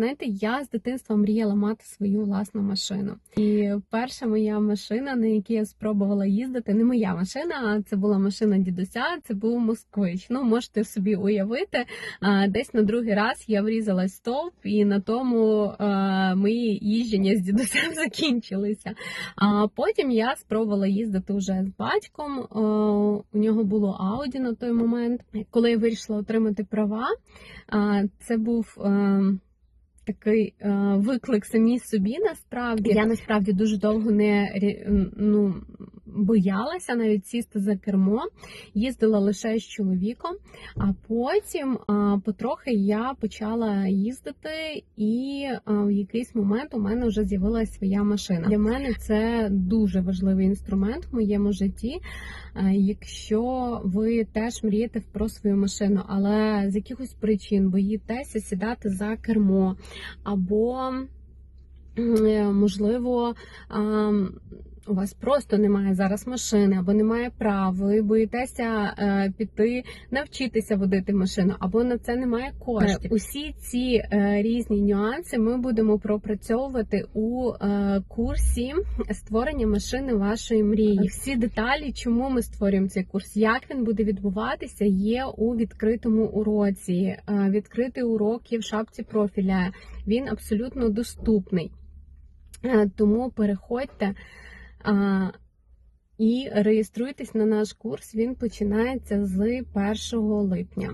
Знаєте, я з дитинства мріяла мати свою власну машину. І перша моя машина, на якій я спробувала їздити, не моя машина, а це була машина дідуся. Це був москвич. Ну можете собі уявити. Десь на другий раз я врізалась стовп, і на тому мої їждження з дідусем закінчилися. А потім я спробувала їздити вже з батьком. У нього було Ауді на той момент. Коли я вирішила отримати права, це був. Такий е, виклик самій собі насправді. Я насправді дуже довго не ну, боялася навіть сісти за кермо, їздила лише з чоловіком, а потім потрохи я почала їздити, і в якийсь момент у мене вже з'явилася своя машина. Для мене це дуже важливий інструмент в моєму житті. Якщо ви теж мрієте про свою машину, але з якихось причин боїтеся сідати за кермо, або е, можливо. У вас просто немає зараз машини, або немає прав, ви боїтеся е, піти навчитися водити машину, або на це немає коштів. Усі ці е, різні нюанси ми будемо пропрацьовувати у е, курсі створення машини вашої мрії. Всі деталі, чому ми створюємо цей курс, як він буде відбуватися, є у відкритому уроці. Е, відкритий урок є в шапці профіля. Він абсолютно доступний. Е, Тому переходьте і реєструйтесь на наш курс. Він починається з 1 липня.